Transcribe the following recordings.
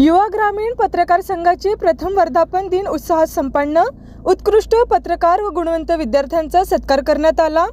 युवा ग्रामीण पत्रकार संघाचे प्रथम वर्धापन दिन उत्साहात संपन्न उत्कृष्ट पत्रकार व गुणवंत विद्यार्थ्यांचा सत्कार करण्यात आला.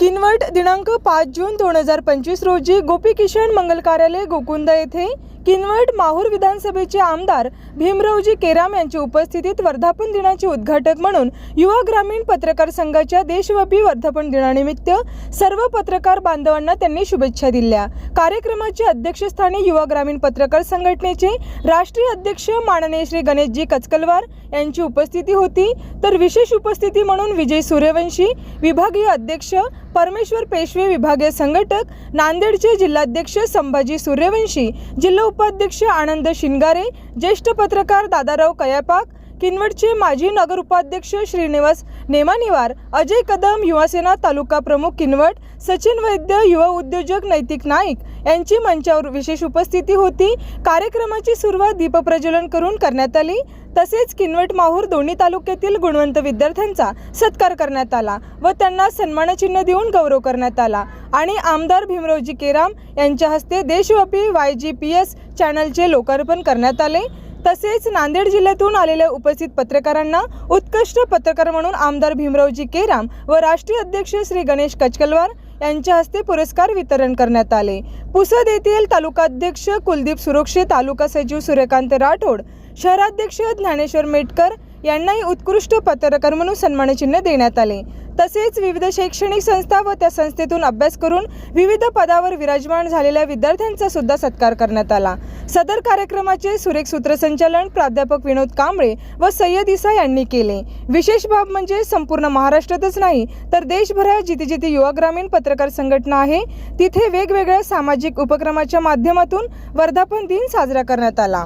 किनवट दिनांक पाच जून दोन हजार पंचवीस रोजी गोपी किशन मंगल कार्यालय गोकुंदा येथे किनवट माहूर विधानसभेचे आमदार भीमरावजी केराम यांच्या उपस्थितीत वर्धापन दिनाचे उद्घाटक म्हणून युवा ग्रामीण पत्रकार संघाच्या देशव्यापी वर्धापन दिनानिमित्त सर्व पत्रकार बांधवांना त्यांनी शुभेच्छा दिल्या. कार्यक्रमाच्या अध्यक्षस्थानी युवा ग्रामीण पत्रकार संघटनेचे राष्ट्रीय अध्यक्ष माननीय श्री गणेशजी कचकलवार यांची उपस्थिती होती. तर विशेष उपस्थिती म्हणून विजय सूर्यवंशी विभागीय अध्यक्ष परमेश्वर पेशवे विभागीय संघटक नांदेडचे जिल्हाध्यक्ष संभाजी सूर्यवंशी जिल्हा उपाध्यक्ष आनंद शिनगारे ज्येष्ठ पत्रकार दादाराव कयापाक किनवटचे माजी नगर उपाध्यक्ष श्रीनिवास नेमानिवार अजय कदम युवासेना तालुका प्रमुख किनवट सचिन वैद्य युवा उद्योजक नैतिक नाईक यांची मंचावर विशेष उपस्थिती होती. कार्यक्रमाची सुरुवात दीपप्रज्वलन करून करण्यात आली. तसेच किनवट माहूर दोन्ही तालुक्यातील गुणवंत विद्यार्थ्यांचा सत्कार करण्यात आला व त्यांना सन्मानचिन्ह देऊन गौरव करण्यात आला. आणि आमदार भीमरावजी केराम यांच्या हस्ते देशव्यापी वाय जी पी एस चॅनलचे लोकार्पण करण्यात आले. तसेच नांदेड जिल्ह्यातून आलेल्या उपस्थित पत्रकारांना उत्कृष्ट पत्रकार म्हणून आमदार भीमरावजी केराम व राष्ट्रीय अध्यक्ष श्री गणेश कचकलवार यांच्या हस्ते पुरस्कार वितरण करण्यात आले. पुसद येथील तालुकाध्यक्ष कुलदीप सुरक्षे तालुका सचिव सूर्यकांत राठोड शहराध्यक्ष ज्ञानेश्वर मेटकर यांनाही उत्कृष्ट पत्रकार म्हणून सन्मानचिन्ह देण्यात आले. तसेच विविध शैक्षणिक संस्था व त्या संस्थेतून अभ्यास करून विविध पदावर विराजमान झालेल्या विद्यार्थ्यांचा सुद्धा सत्कार करण्यात आला. सदर कार्यक्रमाचे सुरेख सूत्रसंचालन प्राध्यापक विनोद कांबळे व सय्यद इसा यांनी केले. विशेष बाब म्हणजे संपूर्ण महाराष्ट्रातच नाही तर देशभरात जिथे जिथे युवा ग्रामीण पत्रकार संघटना आहे तिथे वेगवेगळ्या सामाजिक उपक्रमाच्या माध्यमातून वर्धापन दिन साजरा करण्यात आला.